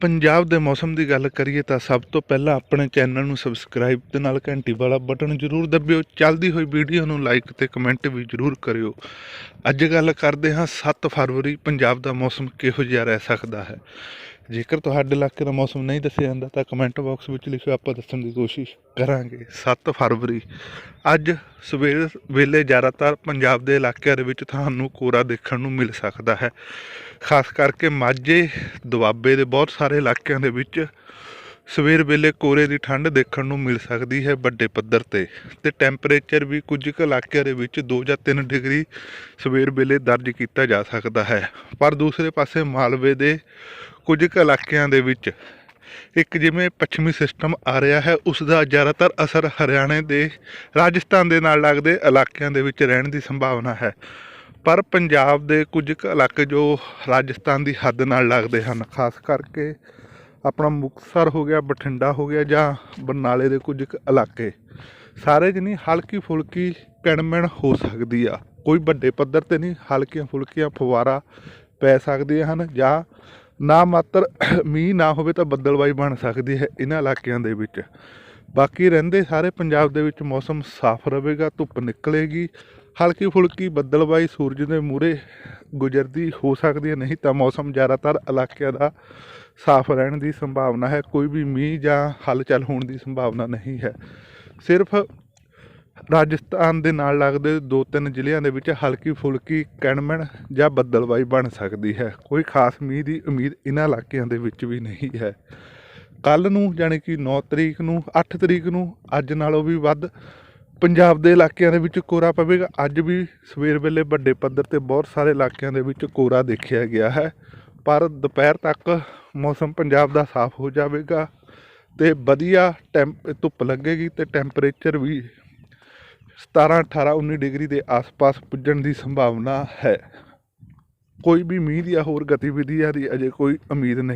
ਪੰਜਾਬ ਦੇ ਮੌਸਮ ਦੀ ਗੱਲ ਕਰੀਏ ਤਾਂ ਸਭ ਤੋਂ ਪਹਿਲਾਂ ਆਪਣੇ ਚੈਨਲ ਨੂੰ ਸਬਸਕ੍ਰਾਈਬ ਤੇ ਨਾਲ ਘੰਟੀ ਵਾਲਾ ਬਟਨ ਜ਼ਰੂਰ ਦਬਿਓ। ਚੱਲਦੀ ਹੋਈ ਵੀਡੀਓ ਨੂੰ ਲਾਈਕ ਤੇ ਕਮੈਂਟ ਵੀ ਜ਼ਰੂਰ ਕਰਿਓ। ਅੱਜ ਗੱਲ ਕਰਦੇ ਹਾਂ 7 ਫਰਵਰੀ, ਪੰਜਾਬ ਦਾ ਮੌਸਮ ਕਿਹੋ ਜਿਹਾ ਰਹਿ ਸਕਦਾ ਹੈ? ਜੇਕਰ ਤੁਹਾਡੇ ਇਲਾਕੇ ਦਾ ਮੌਸਮ ਨਹੀਂ ਦੱਸਿਆ ਜਾਂਦਾ, ਤਾਂ ਕਮੈਂਟ ਬਾਕਸ ਵਿੱਚ ਲਿਖਿਓ, ਆਪਾਂ ਦੱਸਣ ਦੀ ਕੋਸ਼ਿਸ਼ ਕਰਾਂਗੇ। 7 ਫਰਵਰੀ। ਅੱਜ ਸਵੇਰ ਵੇਲੇ ਜ਼ਿਆਦਾਤਰ ਪੰਜਾਬ ਦੇ ਇਲਾਕਿਆਂ ਦੇ ਵਿੱਚ ਤੁਹਾਨੂੰ ਕੋਰਾ ਦੇਖਣ ਨੂੰ ਮਿਲ ਸਕਦਾ ਹੈ। ਖਾਸ ਕਰਕੇ ਮਾਝੇ, ਦੁਆਬੇ ਦੇ ਬਹੁਤ ਸਾਰੇ ਇਲਾਕਿਆਂ ਦੇ ਵਿੱਚ ਸਵੇਰ ਵੇਲੇ ਕੋਰੇ ਦੀ ਠੰਡ ਦੇਖਣ ਨੂੰ ਮਿਲ ਸਕਦੀ ਹੈ ਵੱਡੇ ਪੱਧਰ ਤੇ ਤੇ ਟੈਂਪਰੇਚਰ ਵੀ ਕੁਝ ਕੁ ਇਲਾਕਿਆਂ ਦੇ ਵਿੱਚ 2 ਜਾਂ 3 ਡਿਗਰੀ ਸਵੇਰ ਵੇਲੇ ਦਰਜ ਕੀਤਾ ਜਾ ਸਕਦਾ ਹੈ। ਪਰ ਦੂਸਰੇ ਪਾਸੇ ਮਾਲਵੇ ਦੇ ਕੁਝ ਕੁ ਇਲਾਕਿਆਂ ਦੇ ਵਿੱਚ ਇੱਕ ਜਿਵੇਂ ਪੱਛਮੀ ਸਿਸਟਮ ਆ ਰਿਹਾ ਹੈ ਉਸ ਦਾ ਜ਼ਿਆਦਾਤਰ ਅਸਰ ਹਰਿਆਣੇ ਦੇ, ਰਾਜਸਥਾਨ ਦੇ ਨਾਲ ਲੱਗਦੇ ਇਲਾਕਿਆਂ ਦੇ ਵਿੱਚ ਰਹਿਣ ਦੀ ਸੰਭਾਵਨਾ ਹੈ। ਪਰ ਪੰਜਾਬ ਦੇ ਕੁਝ ਕੁ ਇਲਾਕੇ ਜੋ ਰਾਜਸਥਾਨ ਦੀ ਹੱਦ ਨਾਲ ਲੱਗਦੇ ਹਨ, ਖਾਸ ਕਰਕੇ ਆਪਣਾ ਮੁਕਤਸਰ ਹੋ ਗਿਆ, ਬਠਿੰਡਾ ਹੋ ਗਿਆ ਜਾਂ ਬਰਨਾਲੇ ਦੇ ਕੁਝ ਕੁ ਇਲਾਕੇ, ਸਾਰੇ 'ਚ ਹਲਕੀ ਫੁਲਕੀ ਕਿਣਮਿਣ ਹੋ ਸਕਦੀ ਆ। ਕੋਈ ਵੱਡੇ ਪੱਧਰ ਤੇ ਨਹੀਂ, ਹਲਕੀਆਂ ਫੁਲਕੀਆਂ ਫੁਵਾਰਾ ਪੈ ਸਕਦੀਆਂ ਹਨ ਜਾਂ ਨਾ ਮਾਤਰ ਮੀਂਹ ਨਾ ਹੋਵੇ ਤਾਂ ਬੱਦਲਬਾਈ ਬਣ ਸਕਦੀ ਹੈ ਇਹਨਾਂ ਇਲਾਕਿਆਂ ਦੇ ਵਿੱਚ। ਬਾਕੀ ਰਹਿੰਦੇ ਸਾਰੇ ਪੰਜਾਬ ਦੇ ਵਿੱਚ ਮੌਸਮ ਸਾਫ਼ ਰਹੇਗਾ, ਧੁੱਪ ਨਿਕਲੇਗੀ, ਹਲਕੀ ਫੁਲਕੀ ਬੱਦਲਬਾਈ ਸੂਰਜ ਦੇ ਮੂਹਰੇ ਗੁਜ਼ਰਦੀ ਹੋ ਸਕਦੀ ਹੈ, ਨਹੀਂ ਤਾਂ ਮੌਸਮ ਜ਼ਿਆਦਾਤਰ ਇਲਾਕਿਆਂ ਦਾ ਸਾਫ਼ ਰਹਿਣ ਦੀ ਸੰਭਾਵਨਾ ਹੈ, ਕੋਈ ਵੀ ਮੀਂਹ ਜਾਂ ਹਲਚਲ ਹੋਣ ਦੀ ਸੰਭਾਵਨਾ ਨਹੀਂ ਹੈ। ਸਿਰਫ ਰਾਜਸਥਾਨ ਦੇ ਨਾਲ ਲੱਗਦੇ ਦੋ ਤਿੰਨ ਜ਼ਿਲ੍ਹਿਆਂ ਦੇ ਵਿੱਚ ਹਲਕੀ ਫੁਲਕੀ ਕਣਮਣ ਜਾਂ ਬੱਦਲਵਾਈ ਬਣ ਸਕਦੀ ਹੈ। ਕੋਈ ਖਾਸ ਮੀਂਹ ਦੀ ਉਮੀਦ ਇਹਨਾਂ ਇਲਾਕਿਆਂ ਦੇ ਵਿੱਚ ਵੀ ਨਹੀਂ ਹੈ। ਕੱਲ ਨੂੰ ਯਾਨੀ ਕਿ 9 ਤਰੀਕ ਨੂੰ 8 ਤਰੀਕ ਨੂੰ, ਅੱਜ ਨਾਲੋਂ ਵੀ ਵੱਧ ਪੰਜਾਬ ਦੇ ਇਲਾਕਿਆਂ ਦੇ ਵਿੱਚ ਕੋਰਾ ਪਵੇਗਾ। ਅੱਜ ਵੀ ਸਵੇਰ ਵੇਲੇ ਵੱਡੇ ਪੱਧਰ ਤੇ ਬਹੁਤ ਸਾਰੇ ਇਲਾਕਿਆਂ ਦੇ ਵਿੱਚ ਕੋਰਾ ਦੇਖਿਆ ਗਿਆ ਹੈ। ਪਰ ਦੁਪਹਿਰ ਤੱਕ ਮੌਸਮ ਪੰਜਾਬ ਦਾ ਸਾਫ਼ ਹੋ ਜਾਵੇਗਾ ਤੇ ਵਧੀਆ ਟੈਂਪ, ਧੁੱਪ ਲੱਗੇਗੀ ਤੇ ਟੈਂਪਰੇਚਰ ਵੀ 17 18 19 ਡਿਗਰੀ ਦੇ ਆਸ-ਪਾਸ ਪੁੱਜਣ ਦੀ ਸੰਭਾਵਨਾ ਹੈ। ਕੋਈ ਵੀ ਮੀਂਹ ਦੀਆਂ ਹੋਰ ਗਤੀਵਿਧੀਆਂ ਦੀ ਅਜੇ ਕੋਈ ਉਮੀਦ ਨਹੀਂ।